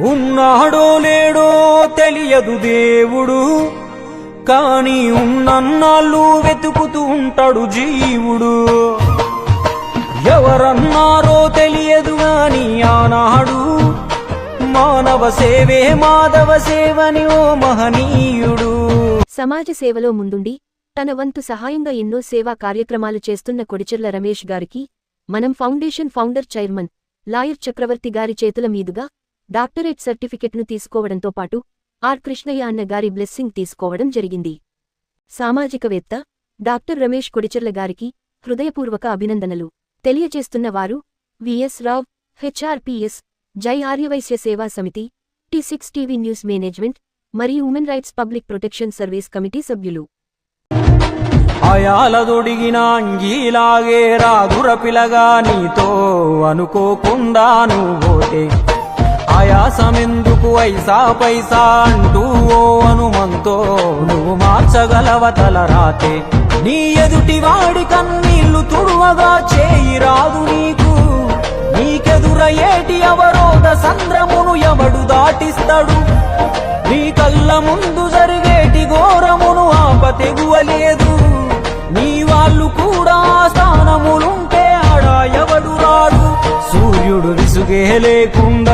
ఉన్నాడో లేడో తెలియదు దేవుడు. కాని ఉన్నన్నాళ్ళు వెతుకుతూ ఉంటాడు జీవుడు. ఎవరన్నారో తెలియదు గాని ఆనాడు మానవ సేవే మాధవ సేవని ఓ మహనీయుడు. సమాజ సేవలో ముందుండి తన వంతు సహాయంగా ఎన్నో సేవా కార్యక్రమాలు చేస్తున్న కొడిచెర్ల రమేష్ గారికి Manam foundation founder chairman lawyer Chakravarthy గారి చేతుల మీదుగా డాక్టరేట్ సర్టిఫికెట్ను తీసుకోవడంతో పాటు ఆర్. కృష్ణయ్య అన్న గారి బ్లెస్సింగ్ తీసుకోవడం జరిగింది. సామాజికవేత్త డాక్టర్ రమేష్ కొడిచెర్ల గారికి హృదయపూర్వక అభినందనలు. తెలియచేస్తున్న వారు విఎస్ రావ్ హెచ్ఆర్పిఎస్ జై ఆర్యవైశ్య సేవా సమితి T six TV news management మరియు women rights public protection service committee సభ్యులు. అయాలదొడిగిన అంగీలాగే రాదుర పిలగా నీతో అనుకోకుండా నువ్వోతే ఆయాసమెందుకు ఐసా పైసా అంటూ ఓ అనుమంతో నువ్వు మార్చగలవ తల రాతే? నీ ఎదుటి వాడి కన్నీళ్ళు తుడువగా చేయి రాదు నీకు. నీకెదురయేటి అవరోధ సంద్రమును ఎవడు దాటిస్తాడు? నీ కళ్ళ ముందు జరిగేటి ఘోరమును ఆప తెగువలేదు నీ వాళ్ళు కూడా స్థానములుంటే ఆడ ఎవడు రాడు? సూర్యుడు విసుగే లేకుండా